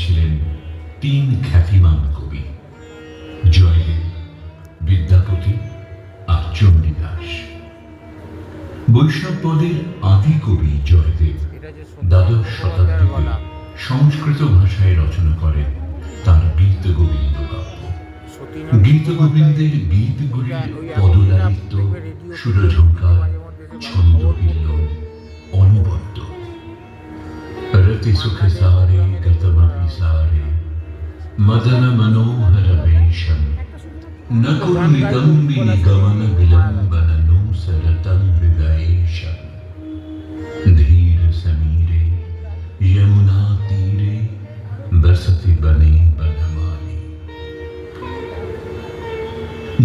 ছিলেন তিন খ্যাতিমান কবি, জয়দেব, বিদ্যাপতি আর চণ্ডীদাস। বৈষ্ণব পদের আদি কবি জয়দেব দ্বাদশ শতাব্দীতে সংস্কৃত ভাষায় রচনা করেন তার গীত গোবিন্দ কাব্য। গীত গোবিন্দের গীতগুলির পদলালিত্য সুরঝঙ্কার ছন্দ অনবদ্য। রতি সুখে সারে মদন মনোহর বেশম নকুর নিদম্বিনি গমন বিলম্বন নূসরতম হৃদয়েশম ধীর সমীরে यमुना तीरे बसती बने बनमाली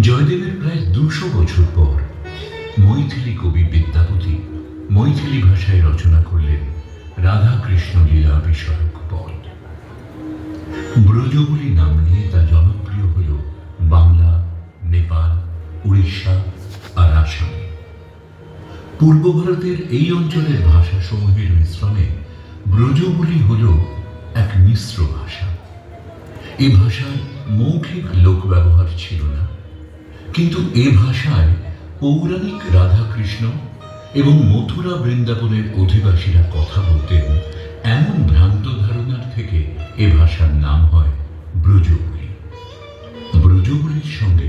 জয়দেবের প্রায় দুশো বছর পর মৈথিলি কবি বিদ্যাপতি মৈথিলি ভাষায় রচনা করলেন রাধাকৃষ্ণ লীলা বিষয়ক পদ ব্রজবুলি নাম নিয়ে তা জনপ্রিয় হল বাংলা, নেপাল, উড়িষ্যা আর আসামে। পূর্ব ভারতের এই অঞ্চলের ভাষাসমূহের মিশ্রণে ব্রজবুলি হল এক মিশ্র ভাষা। এ ভাষার মৌখিক লোক ব্যবহার ছিল না, কিন্তু এ ভাষায় পৌরাণিক রাধাকৃষ্ণ এবং মথুরা বৃন্দাবনের অধিবাসীরা কথা বলতেন এমন ভ্রান্ত এ ভাষার নাম হয় ব্রজবুলি ব্রজবুলির সঙ্গে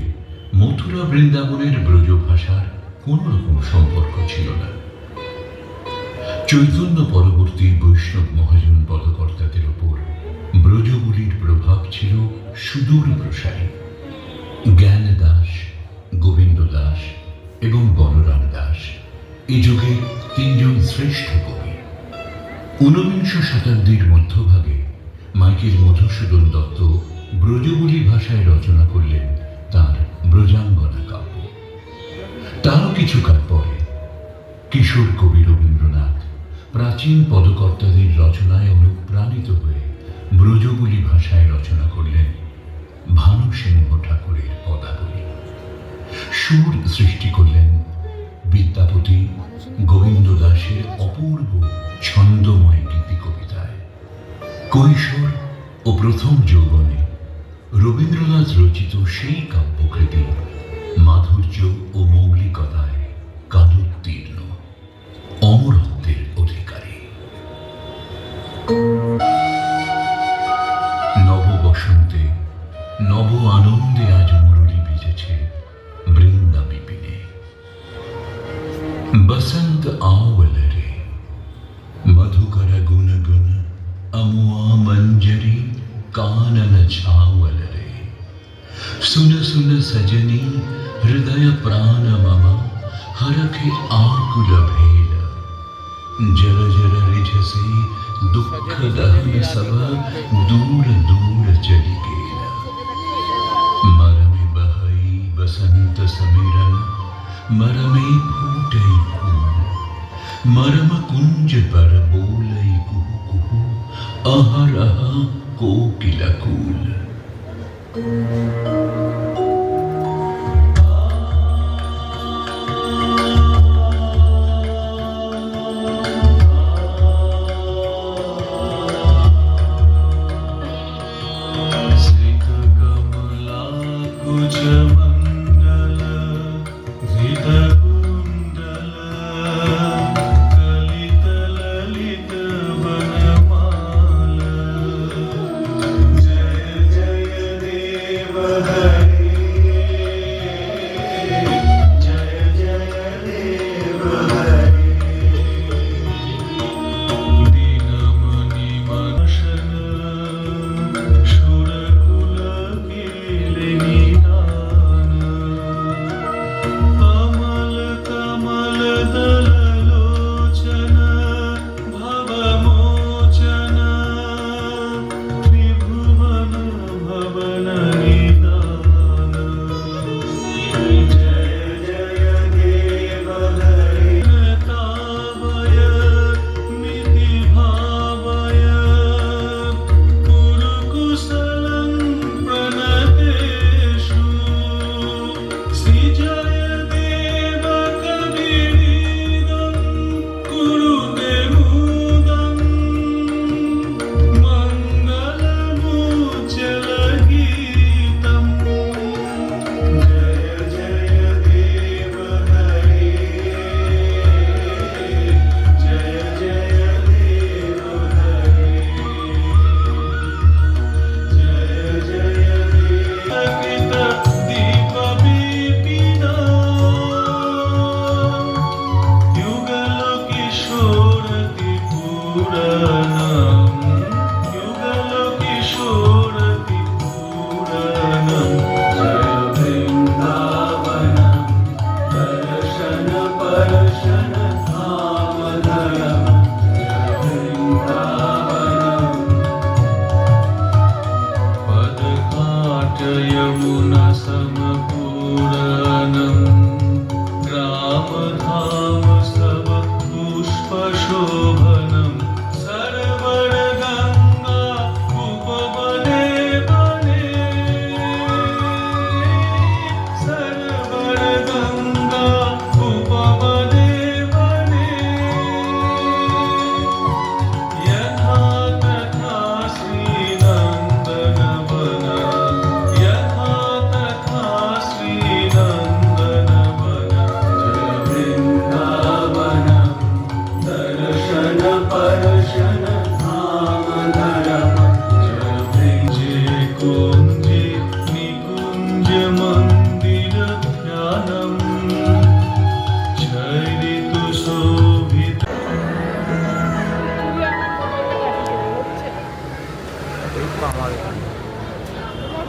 মথুরা বৃন্দাবনের ব্রজ ভাষার কোনো রকম সম্পর্ক ছিল না। চৈতন্য পরবর্তী বৈষ্ণব মহাজন পদকর্তাদের ওপর ব্রজবুলির প্রভাব ছিল সুদূর প্রসারী। জ্ঞান দাস গোবিন্দ দাস এবং বলরাম দাস এ যুগে তিনজন শ্রেষ্ঠ কবি। ঊনবিংশ শতাব্দীর মধ্যভাগে মাইকেল মধুসূদন দত্ত ব্রজবুলি ভাষায় রচনা করলেন তার ব্রজাঙ্গনা কাব্য। তারও কিছুকাল পরে কিশোর কবি রবীন্দ্রনাথ প্রাচীন পদকর্তাদের রচনায় অনুপ্রাণিত হয়ে ব্রজবুলি ভাষায় রচনা করলেন ভানু সিংহ ঠাকুরের পদাবলী। সুর সৃষ্টি করলেন বিদ্যাপতি গোবিন্দ দাসের অপূর্ব ছন্দময় গীতি কবিতায়। কৈশোর প্রথম যৌবনে রবীন্দ্রনাথ রচিত সেই কাব্যকৃতি মাধুর্য ও মৌলিকতায় কালোত্তীর্ণ অমরত্বের অধিকারী। নব বসন্তে নব আনন্দে আজ মুরলি বেজেছে বৃন্দা বিপিনে বসন্ত আওলে রে মধুকর গুণ অমুয়া মঞ্জরী कानन छावल रे सुन सुन सजनी हृदय प्राण मम हरखे आकुल भेल। जर जर रिझसे दुख दहन सब दूर दूर चली गेल। मरमे बहई बसंत समीरन मरमे फूटई फूल। मरम कुंज पर बोलई कुहू कुहू अहर अह कोकिल Father.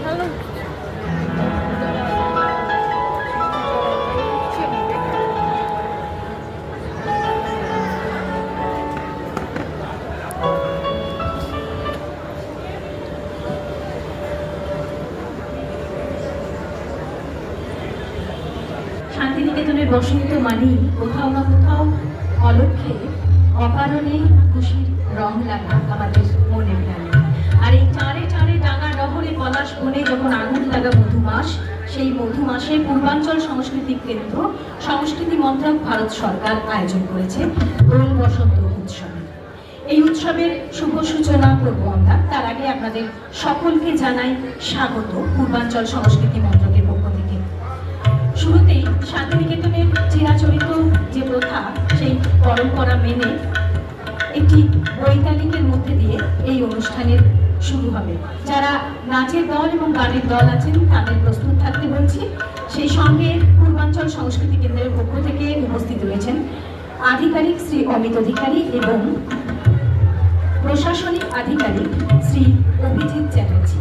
ভালো। শান্তিনিকেতনের বসন্ত মানেই মধুমাস সেই মধুমাসে পূর্বাঞ্চল সাংস্কৃতিক কেন্দ্র, সংস্কৃতি মন্ত্রক ভারত সরকার আয়োজন করেছে দোল বসন্ত উৎসব। এই উৎসবের শুভ সূচনা করব আমরা। তার আগে আপনাদের সকলকে জানাই স্বাগত পূর্বাঞ্চল সংস্কৃতি মন্ত্রকের পক্ষ থেকে। শুরুতেই শান্তিনিকেতনের চিরাচরিত যে প্রথা, সেই পরম্পরা মেনে একটি বৈতালিকের মধ্যে দিয়ে এই অনুষ্ঠানের শুরু হবে। যারা নাচের দল এবং গানের দল আছেন, তাদের প্রস্তুত থাকতে বলছি। সেই সঙ্গে পূর্বাঞ্চল সংস্কৃতি কেন্দ্রের পক্ষ থেকে উপস্থিত রয়েছেন আধিকারিক শ্রী অমিত অধিকারী এবং প্রশাসনিক আধিকারিক শ্রী অভিজিৎ চ্যাটার্জি।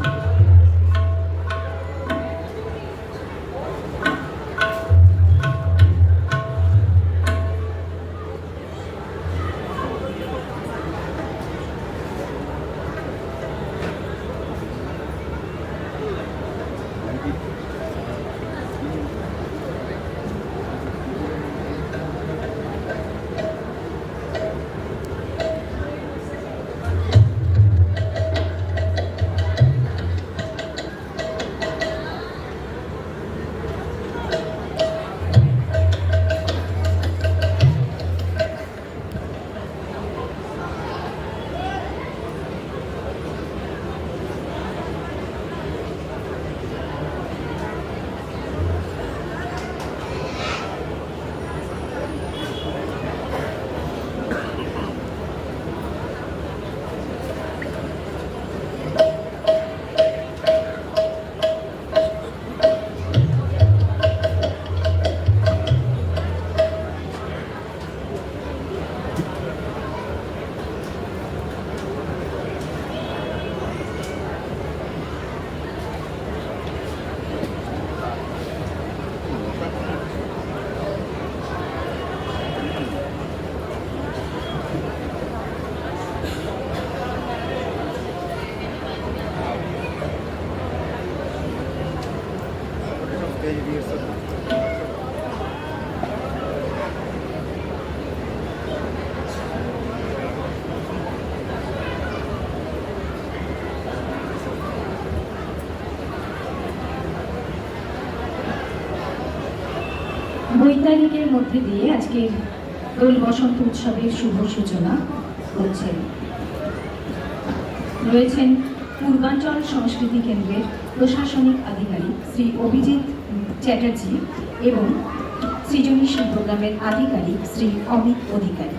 বৈতারিকের মধ্যে দিয়ে আজকের দোল বসন্ত উৎসবের শুভ সূচনা হচ্ছে। রয়েছেন পূর্বাঞ্চল সংস্কৃতি কেন্দ্রের প্রশাসনিক আধিকারিক শ্রী অভিজিৎ চ্যাটার্জি এবং সৃজনীশীল প্রোগ্রামের আধিকারিক শ্রী অমিত অধিকারী।